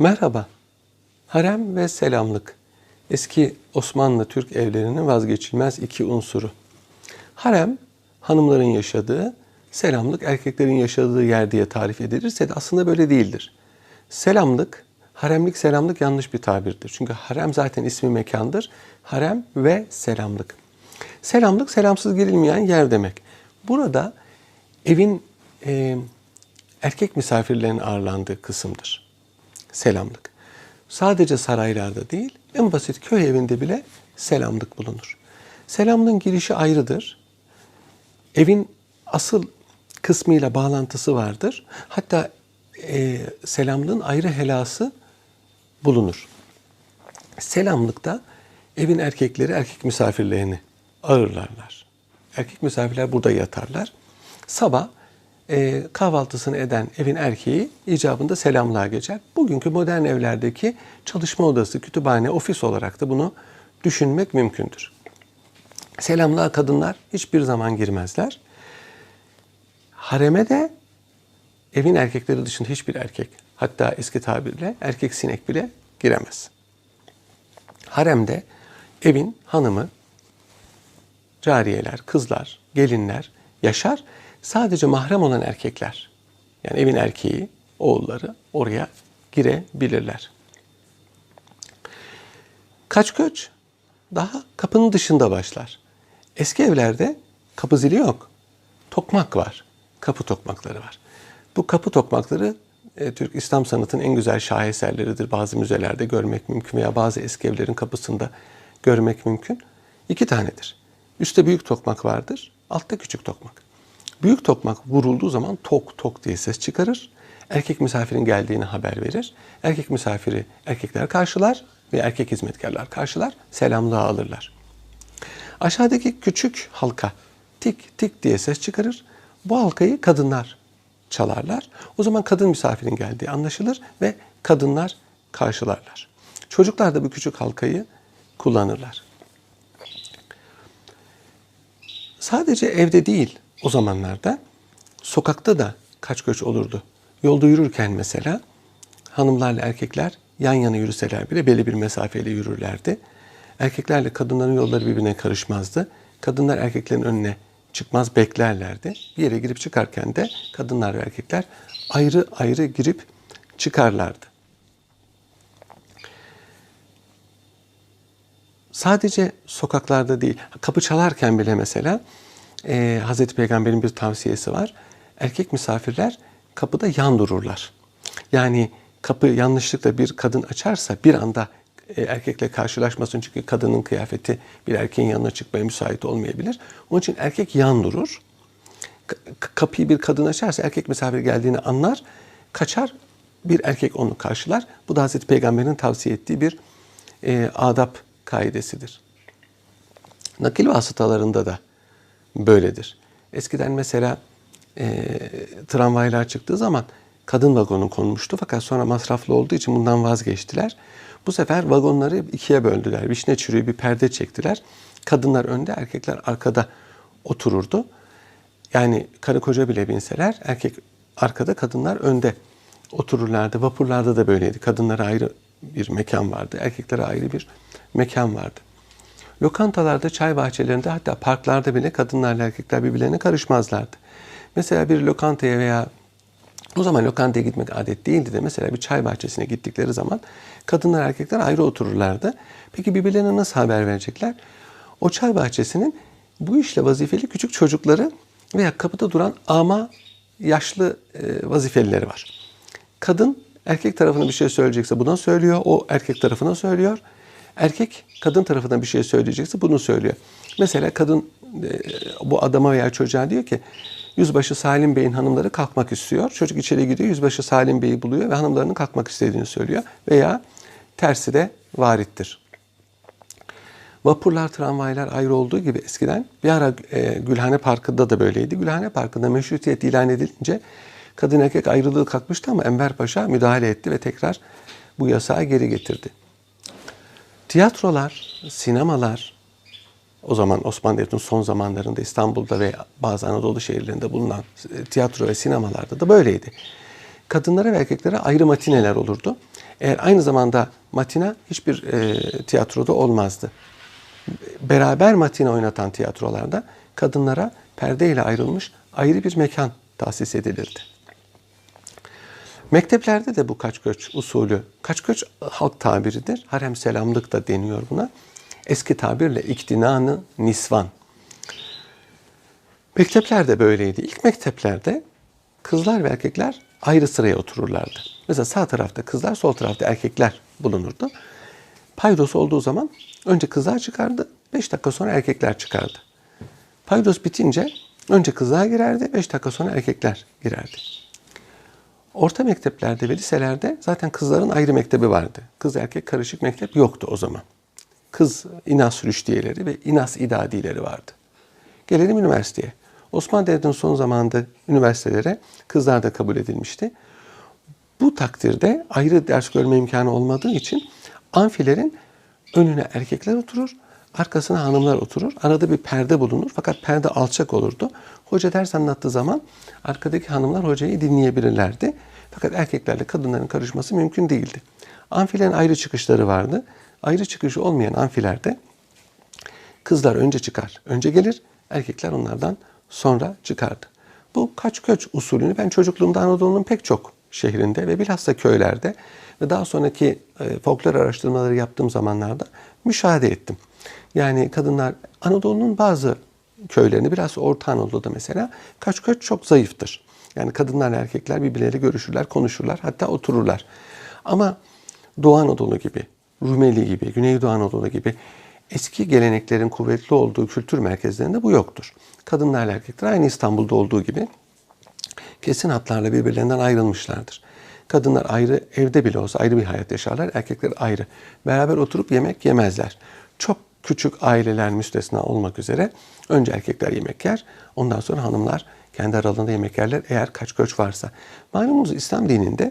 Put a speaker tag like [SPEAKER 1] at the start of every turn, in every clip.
[SPEAKER 1] Merhaba. Harem ve selamlık. Eski Osmanlı Türk evlerinin vazgeçilmez iki unsuru. Harem, hanımların yaşadığı, selamlık erkeklerin yaşadığı yer diye tarif edilirse de aslında böyle değildir. Selamlık, haremlik selamlık yanlış bir tabirdir. Çünkü harem zaten ismi mekandır. Harem ve selamlık. Selamlık selamsız girilmeyen yer demek. Burada evin e, erkek misafirlerin ağırlandığı kısımdır. Selamlık. Sadece saraylarda değil, en basit köy evinde bile selamlık bulunur. Selamlığın girişi ayrıdır. Evin asıl kısmıyla bağlantısı vardır. Hatta e, selamlığın ayrı helası bulunur. Selamlıkta evin erkekleri erkek misafirlerini ağırlarlar. Erkek misafirler burada yatarlar. Sabah e, kahvaltısını eden evin erkeği icabında selamlığa geçer. Bugünkü modern evlerdeki çalışma odası, kütüphane, ofis olarak da bunu düşünmek mümkündür. Selamlığa kadınlar hiçbir zaman girmezler. Hareme de evin erkekleri dışında hiçbir erkek, hatta eski tabirle erkek sinek bile giremez. Haremde evin hanımı, cariyeler, kızlar, gelinler yaşar. Sadece mahrem olan erkekler, yani evin erkeği, oğulları oraya girebilirler. Kaç göç daha kapının dışında başlar. Eski evlerde kapı zili yok. Tokmak var. Kapı tokmakları var. Bu kapı tokmakları e, Türk İslam sanatının en güzel şaheserleridir. Bazı müzelerde görmek mümkün veya bazı eski evlerin kapısında görmek mümkün. İki tanedir. Üstte büyük tokmak vardır, altta küçük tokmak. Büyük tokmak vurulduğu zaman tok tok diye ses çıkarır. Erkek misafirin geldiğini haber verir. Erkek misafiri erkekler karşılar ve erkek hizmetkarlar karşılar, selamlığa alırlar. Aşağıdaki küçük halka tik tik diye ses çıkarır. Bu halkayı kadınlar çalarlar. O zaman kadın misafirin geldiği anlaşılır ve kadınlar karşılarlar. Çocuklar da bu küçük halkayı kullanırlar. Sadece evde değil o zamanlarda sokakta da kaç göç olurdu. Yolda yürürken mesela hanımlarla erkekler yan yana yürüseler bile belli bir mesafeyle yürürlerdi. Erkeklerle kadınların yolları birbirine karışmazdı. Kadınlar erkeklerin önüne çıkmaz beklerlerdi. Bir yere girip çıkarken de kadınlar ve erkekler ayrı ayrı girip çıkarlardı. Sadece sokaklarda değil, kapı çalarken bile mesela e, Hazreti Peygamber'in bir tavsiyesi var. Erkek misafirler kapıda yan dururlar. Yani kapı yanlışlıkla bir kadın açarsa bir anda e, erkekle karşılaşmasın çünkü kadının kıyafeti bir erkeğin yanına çıkmaya müsait olmayabilir. Onun için erkek yan durur. K- kapıyı bir kadın açarsa erkek misafir geldiğini anlar, kaçar, bir erkek onu karşılar. Bu da Hazreti Peygamber'in tavsiye ettiği bir e, adap kaidesidir. Nakil vasıtalarında da böyledir. Eskiden mesela e, tramvaylar çıktığı zaman kadın vagonu konmuştu fakat sonra masraflı olduğu için bundan vazgeçtiler. Bu sefer vagonları ikiye böldüler. Vişne çürüğü bir perde çektiler. Kadınlar önde, erkekler arkada otururdu. Yani karı koca bile binseler erkek arkada, kadınlar önde otururlardı. Vapurlarda da böyleydi. Kadınlara ayrı bir mekan vardı, erkeklere ayrı bir mekan vardı. Lokantalarda, çay bahçelerinde hatta parklarda bile kadınlarla erkekler birbirlerine karışmazlardı. Mesela bir lokantaya veya o zaman lokantaya gitmek adet değildi de mesela bir çay bahçesine gittikleri zaman kadınlar erkekler ayrı otururlardı. Peki birbirlerine nasıl haber verecekler? O çay bahçesinin bu işle vazifeli küçük çocukları veya kapıda duran ama yaşlı e, vazifelileri var. Kadın erkek tarafına bir şey söyleyecekse buna söylüyor, o erkek tarafına söylüyor. Erkek kadın tarafına bir şey söyleyecekse bunu söylüyor. Mesela kadın e, bu adama veya çocuğa diyor ki Yüzbaşı Salim Bey'in hanımları kalkmak istiyor. Çocuk içeri gidiyor, Yüzbaşı Salim Bey'i buluyor ve hanımlarının kalkmak istediğini söylüyor. Veya tersi de varittir. Vapurlar, tramvaylar ayrı olduğu gibi eskiden bir ara e, Gülhane Parkı'nda da böyleydi. Gülhane Parkı'nda meşrutiyet ilan edilince kadın erkek ayrılığı kalkmıştı ama Enver Paşa müdahale etti ve tekrar bu yasağı geri getirdi. Tiyatrolar, sinemalar, o zaman Osmanlı Devleti'nin son zamanlarında İstanbul'da ve bazı Anadolu şehirlerinde bulunan tiyatro ve sinemalarda da böyleydi. Kadınlara ve erkeklere ayrı matineler olurdu. Eğer aynı zamanda matina hiçbir e, tiyatroda olmazdı. Beraber matina oynatan tiyatrolarda kadınlara perdeyle ayrılmış ayrı bir mekan tahsis edilirdi. Mekteplerde de bu kaç göç usulü, kaç göç halk tabiridir. Harem selamlık da deniyor buna. Eski tabirle iktinanı nisvan. Mektepler de böyleydi. İlk mekteplerde kızlar ve erkekler ayrı sıraya otururlardı. Mesela sağ tarafta kızlar, sol tarafta erkekler bulunurdu. Paydos olduğu zaman önce kızlar çıkardı, 5 dakika sonra erkekler çıkardı. Paydos bitince önce kızlar girerdi, 5 dakika sonra erkekler girerdi. Orta mekteplerde ve liselerde zaten kızların ayrı mektebi vardı. Kız erkek karışık mektep yoktu o zaman. Kız inas rüştiyeleri ve inas idadileri vardı. Gelelim üniversiteye. Osmanlı Devleti'nin son zamanında üniversitelere kızlar da kabul edilmişti. Bu takdirde ayrı ders görme imkanı olmadığı için amfilerin önüne erkekler oturur, arkasına hanımlar oturur. Arada bir perde bulunur fakat perde alçak olurdu. Hoca ders anlattığı zaman arkadaki hanımlar hocayı dinleyebilirlerdi. Fakat erkeklerle kadınların karışması mümkün değildi. Amfilerin ayrı çıkışları vardı. Ayrı çıkışı olmayan amfilerde kızlar önce çıkar, önce gelir, erkekler onlardan sonra çıkardı. Bu kaç köç usulünü ben çocukluğumda Anadolu'nun pek çok şehrinde ve bilhassa köylerde ve daha sonraki e, folklor araştırmaları yaptığım zamanlarda müşahede ettim. Yani kadınlar Anadolu'nun bazı köylerinde biraz Orta Anadolu'da mesela kaç köç çok zayıftır. Yani kadınlar erkekler birbirleriyle görüşürler, konuşurlar, hatta otururlar. Ama Doğu Anadolu gibi, Rumeli gibi, Güneydoğu Anadolu gibi eski geleneklerin kuvvetli olduğu kültür merkezlerinde bu yoktur. Kadınlarla erkekler aynı İstanbul'da olduğu gibi kesin hatlarla birbirlerinden ayrılmışlardır. Kadınlar ayrı, evde bile olsa ayrı bir hayat yaşarlar, erkekler ayrı. Beraber oturup yemek yemezler. Çok küçük aileler müstesna olmak üzere önce erkekler yemek yer, ondan sonra hanımlar kendi aralarında yemek yerler eğer kaç göç varsa. Malumunuz İslam dininde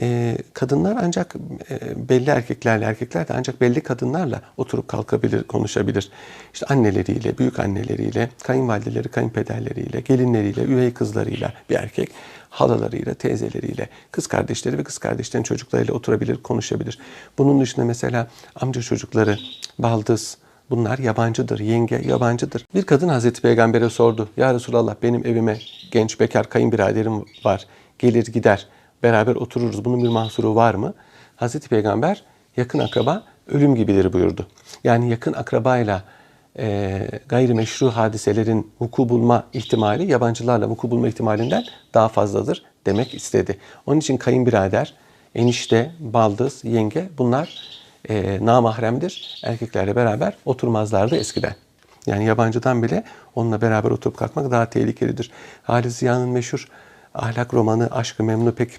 [SPEAKER 1] e, kadınlar ancak e, belli erkeklerle, erkekler de ancak belli kadınlarla oturup kalkabilir, konuşabilir. İşte anneleriyle, büyük anneleriyle, kayınvalideleri, kayınpederleriyle, gelinleriyle, üvey kızlarıyla bir erkek, halalarıyla, teyzeleriyle, kız kardeşleri ve kız kardeşlerin çocuklarıyla oturabilir, konuşabilir. Bunun dışında mesela amca çocukları, baldız, Bunlar yabancıdır, yenge yabancıdır. Bir kadın Hazreti Peygamber'e sordu. Ya Resulallah benim evime genç bekar kayınbiraderim var. Gelir gider beraber otururuz. Bunun bir mahsuru var mı? Hazreti Peygamber yakın akraba ölüm gibidir buyurdu. Yani yakın akrabayla e, gayrimeşru hadiselerin vuku bulma ihtimali yabancılarla vuku bulma ihtimalinden daha fazladır demek istedi. Onun için kayınbirader, enişte, baldız, yenge bunlar e, namahremdir. Erkeklerle beraber oturmazlardı eskiden. Yani yabancıdan bile onunla beraber oturup kalkmak daha tehlikelidir. Halis Ziya'nın meşhur ahlak romanı Aşkı Memnu pek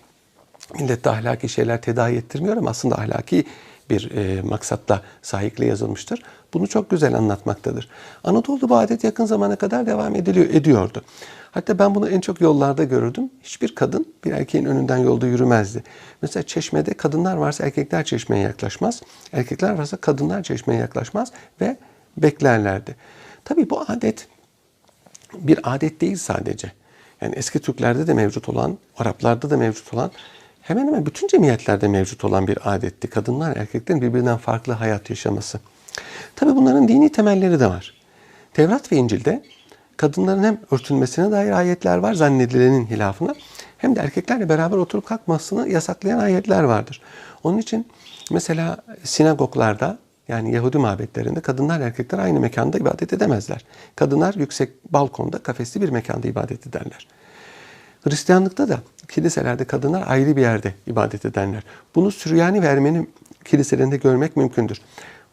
[SPEAKER 1] millette ahlaki şeyler tedavi ettirmiyor ama aslında ahlaki bir e, maksatla sahikle yazılmıştır. Bunu çok güzel anlatmaktadır. Anadolu'da bu adet yakın zamana kadar devam ediliyor, ediyordu. Hatta ben bunu en çok yollarda görürdüm. Hiçbir kadın bir erkeğin önünden yolda yürümezdi. Mesela çeşmede kadınlar varsa erkekler çeşmeye yaklaşmaz. Erkekler varsa kadınlar çeşmeye yaklaşmaz ve beklerlerdi. Tabii bu adet bir adet değil sadece. Yani eski Türklerde de mevcut olan, Araplarda da mevcut olan hemen hemen bütün cemiyetlerde mevcut olan bir adetti. Kadınlar erkeklerin birbirinden farklı hayat yaşaması. Tabi bunların dini temelleri de var. Tevrat ve İncil'de kadınların hem örtülmesine dair ayetler var zannedilenin hilafına hem de erkeklerle beraber oturup kalkmasını yasaklayan ayetler vardır. Onun için mesela sinagoglarda yani Yahudi mabetlerinde kadınlar erkekler aynı mekanda ibadet edemezler. Kadınlar yüksek balkonda kafesli bir mekanda ibadet ederler. Hristiyanlıkta da kiliselerde kadınlar ayrı bir yerde ibadet ederler. Bunu Süryani ve Ermeni kiliselerinde görmek mümkündür.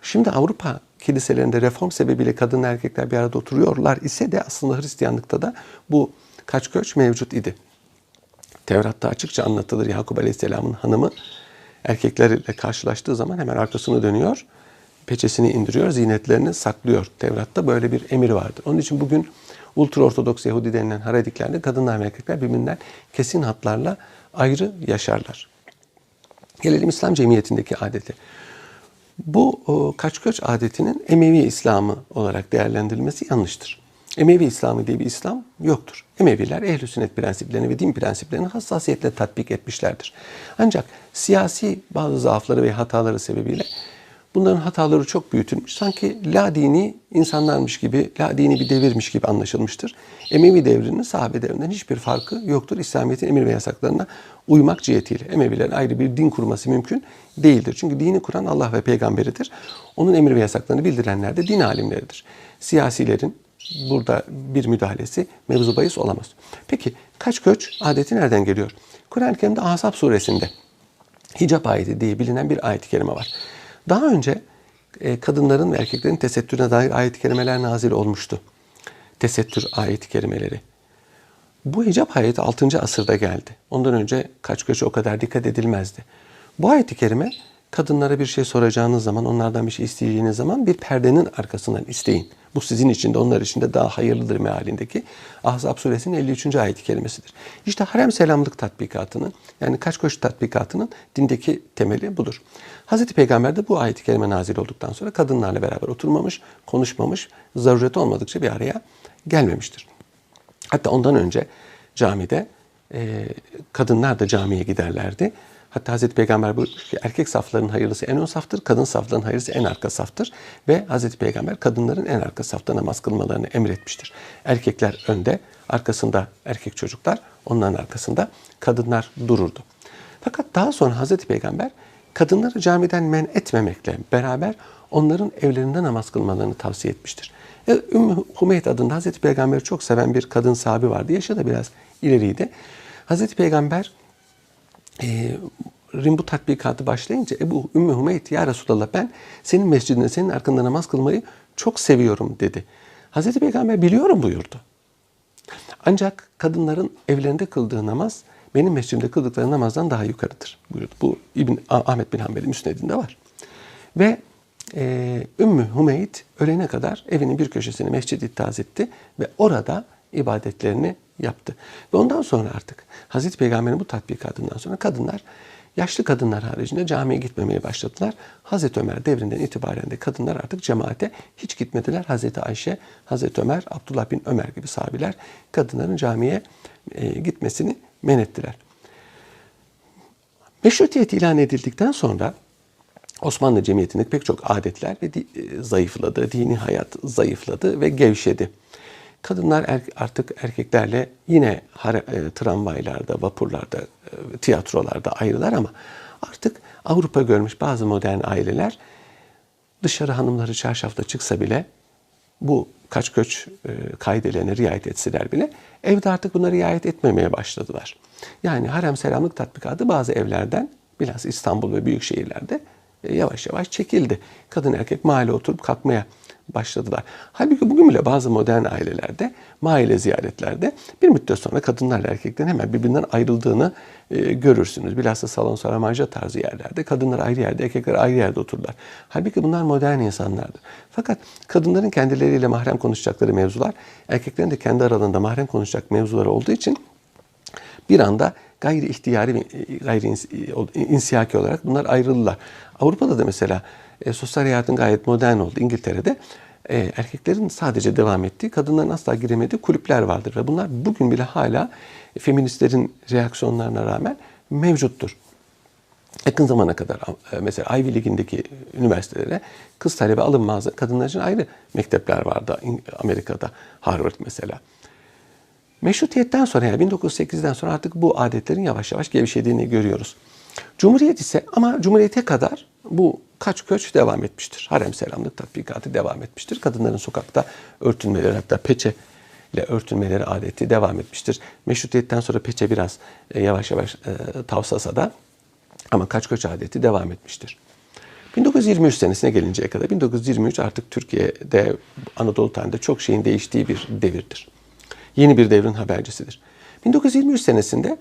[SPEAKER 1] Şimdi Avrupa kiliselerinde reform sebebiyle kadın erkekler bir arada oturuyorlar ise de aslında Hristiyanlıkta da bu kaç göç mevcut idi. Tevrat'ta açıkça anlatılır Yakup Aleyhisselam'ın hanımı erkeklerle karşılaştığı zaman hemen arkasını dönüyor, peçesini indiriyor, zinetlerini saklıyor. Tevrat'ta böyle bir emir vardır. Onun için bugün ultraortodoks Yahudi denilen harediklerde kadınlar ve erkekler birbirinden kesin hatlarla ayrı yaşarlar. Gelelim İslam cemiyetindeki adeti. Bu kaç göç adetinin Emevi İslamı olarak değerlendirilmesi yanlıştır. Emevi İslamı diye bir İslam yoktur. Emeviler ehl sünnet prensiplerini ve din prensiplerini hassasiyetle tatbik etmişlerdir. Ancak siyasi bazı zaafları ve hataları sebebiyle bunların hataları çok büyütülmüş. Sanki la dini insanlarmış gibi, la dini bir devirmiş gibi anlaşılmıştır. Emevi devrinin sahabe devrinden hiçbir farkı yoktur. İslamiyet'in emir ve yasaklarına uymak cihetiyle. Emevilerin ayrı bir din kurması mümkün değildir. Çünkü dini kuran Allah ve peygamberidir. Onun emir ve yasaklarını bildirenler de din alimleridir. Siyasilerin burada bir müdahalesi mevzu bahis olamaz. Peki kaç göç adeti nereden geliyor? Kur'an-ı Kerim'de Ahzab suresinde hicap ayeti diye bilinen bir ayet-i kerime var. Daha önce e, kadınların ve erkeklerin tesettürüne dair ayet-i kerimeler nazil olmuştu. Tesettür ayet-i kerimeleri. Bu hicap ayeti 6. asırda geldi. Ondan önce kaç göç o kadar dikkat edilmezdi. Bu ayet-i kerime kadınlara bir şey soracağınız zaman, onlardan bir şey isteyeceğiniz zaman bir perdenin arkasından isteyin. Bu sizin için de onlar için de daha hayırlıdır mealindeki Ahzab suresinin 53. ayet-i kerimesidir. İşte harem selamlık tatbikatının yani kaç koş tatbikatının dindeki temeli budur. Hazreti Peygamber de bu ayet-i kerime nazil olduktan sonra kadınlarla beraber oturmamış, konuşmamış, zaruret olmadıkça bir araya gelmemiştir. Hatta ondan önce camide e, kadınlar da camiye giderlerdi. Hatta Hazreti Peygamber buyurmuş ki erkek safların hayırlısı en ön saftır, kadın safların hayırlısı en arka saftır. Ve Hazreti Peygamber kadınların en arka safta namaz kılmalarını emretmiştir. Erkekler önde, arkasında erkek çocuklar, onların arkasında kadınlar dururdu. Fakat daha sonra Hazreti Peygamber kadınları camiden men etmemekle beraber onların evlerinde namaz kılmalarını tavsiye etmiştir. E, Ümmü Humeyt adında Hazreti Peygamber'i çok seven bir kadın sahibi vardı. Yaşı da biraz ileriydi. Hazreti Peygamber e, bu tatbikatı başlayınca Ebu Ümmü Hümeyt ya Resulallah ben senin mescidinde senin arkanda namaz kılmayı çok seviyorum dedi. Hazreti Peygamber biliyorum buyurdu. Ancak kadınların evlerinde kıldığı namaz benim mescidimde kıldıkları namazdan daha yukarıdır buyurdu. Bu İbn Ahmet bin Hanbel'in müsnedinde var. Ve e, Ümmü Hümeyt ölene kadar evinin bir köşesini mescid ittihaz etti ve orada ibadetlerini yaptı. Ve ondan sonra artık Hazreti Peygamber'in bu tatbikatından sonra kadınlar yaşlı kadınlar haricinde camiye gitmemeye başladılar. Hazreti Ömer devrinden itibaren de kadınlar artık cemaate hiç gitmediler. Hazreti Ayşe, Hazreti Ömer, Abdullah bin Ömer gibi sahabiler kadınların camiye e, gitmesini men ettiler. Meşrutiyet ilan edildikten sonra Osmanlı Cemiyeti'ndeki pek çok adetler ve e, zayıfladı, dini hayat zayıfladı ve gevşedi. Kadınlar er, artık erkeklerle yine e, tramvaylarda, vapurlarda, e, tiyatrolarda ayrılar ama artık Avrupa görmüş bazı modern aileler dışarı hanımları çarşafta çıksa bile bu kaç göç e, kaidelerine riayet etseler bile evde artık buna riayet etmemeye başladılar. Yani harem selamlık tatbikatı bazı evlerden biraz İstanbul ve büyük şehirlerde e, yavaş yavaş çekildi. Kadın erkek mahalle oturup kalkmaya başladılar. Halbuki bugün bile bazı modern ailelerde, mahalle ziyaretlerde bir müddet sonra kadınlarla erkeklerin hemen birbirinden ayrıldığını e, görürsünüz. Bilhassa salon saramanja tarzı yerlerde kadınlar ayrı yerde, erkekler ayrı yerde otururlar. Halbuki bunlar modern insanlardır. Fakat kadınların kendileriyle mahrem konuşacakları mevzular, erkeklerin de kendi aralarında mahrem konuşacak mevzuları olduğu için bir anda gayri ihtiyari, gayri insiyaki olarak bunlar ayrılırlar. Avrupa'da da mesela e, sosyal hayatın gayet modern oldu. İngiltere'de e, erkeklerin sadece devam ettiği, kadınların asla giremediği kulüpler vardır. Ve bunlar bugün bile hala feministlerin reaksiyonlarına rağmen mevcuttur. Yakın zamana kadar e, mesela Ivy League'indeki üniversitelere kız talebe alınmazdı. Kadınlar için ayrı mektepler vardı Amerika'da. Harvard mesela. Meşrutiyetten sonra yani 1908'den sonra artık bu adetlerin yavaş yavaş gevşediğini görüyoruz. Cumhuriyet ise ama Cumhuriyete kadar bu kaç köç devam etmiştir. Harem selamlık tatbikatı devam etmiştir. Kadınların sokakta örtünmeleri hatta peçe ile örtünmeleri adeti devam etmiştir. Meşrutiyetten sonra peçe biraz e, yavaş yavaş e, tavsasa da ama kaç köç adeti devam etmiştir. 1923 senesine gelinceye kadar 1923 artık Türkiye'de Anadolu tarihinde çok şeyin değiştiği bir devirdir. Yeni bir devrin habercisidir. 1923 senesinde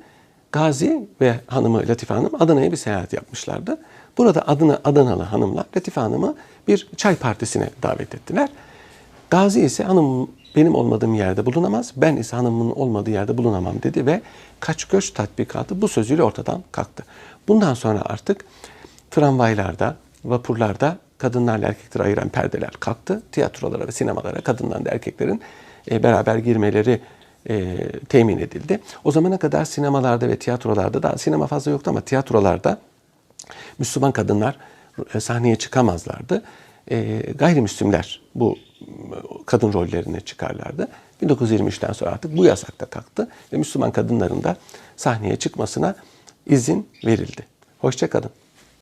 [SPEAKER 1] Gazi ve hanımı Latife Hanım Adana'ya bir seyahat yapmışlardı. Burada Adana, Adanalı hanımlar Latife Hanım'ı bir çay partisine davet ettiler. Gazi ise hanım benim olmadığım yerde bulunamaz, ben ise hanımın olmadığı yerde bulunamam dedi ve kaç göç tatbikatı bu sözüyle ortadan kalktı. Bundan sonra artık tramvaylarda, vapurlarda kadınlarla erkekleri ayıran perdeler kalktı. Tiyatrolara ve sinemalara kadınların da erkeklerin e, beraber girmeleri e, temin edildi. O zamana kadar sinemalarda ve tiyatrolarda da sinema fazla yoktu ama tiyatrolarda Müslüman kadınlar e, sahneye çıkamazlardı. E, gayrimüslimler bu e, kadın rollerine çıkarlardı. 1923'ten sonra artık bu yasak da kalktı ve Müslüman kadınların da sahneye çıkmasına izin verildi. Hoşçakalın.